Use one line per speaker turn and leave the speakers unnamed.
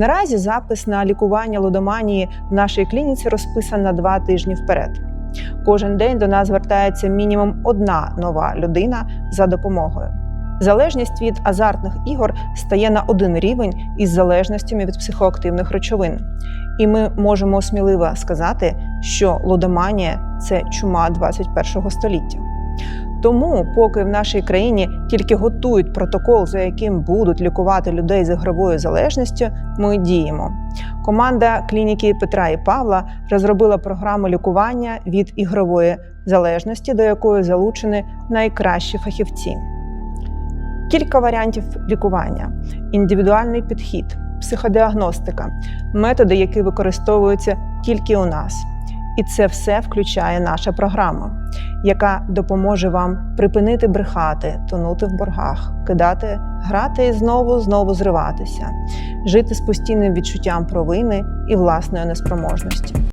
Наразі запис на лікування лудоманії в нашій клініці розписан на два тижні вперед. Кожен день до нас звертається мінімум одна нова людина за допомогою. Залежність від азартних ігор стає на один рівень із залежностями від психоактивних речовин. І ми можемо сміливо сказати, що лудоманія це чума 21 століття. Тому, поки в нашій країні тільки готують протокол, за яким будуть лікувати людей з ігровою залежністю, ми діємо. Команда клініки Петра і Павла розробила програму лікування від ігрової залежності, до якої залучені найкращі фахівці. Кілька варіантів лікування: індивідуальний підхід, психодіагностика, методи, які використовуються тільки у нас. І це все включає наша програма, яка допоможе вам припинити брехати, тонути в боргах, кидати, грати і знову знову зриватися, жити з постійним відчуттям провини і власної неспроможності.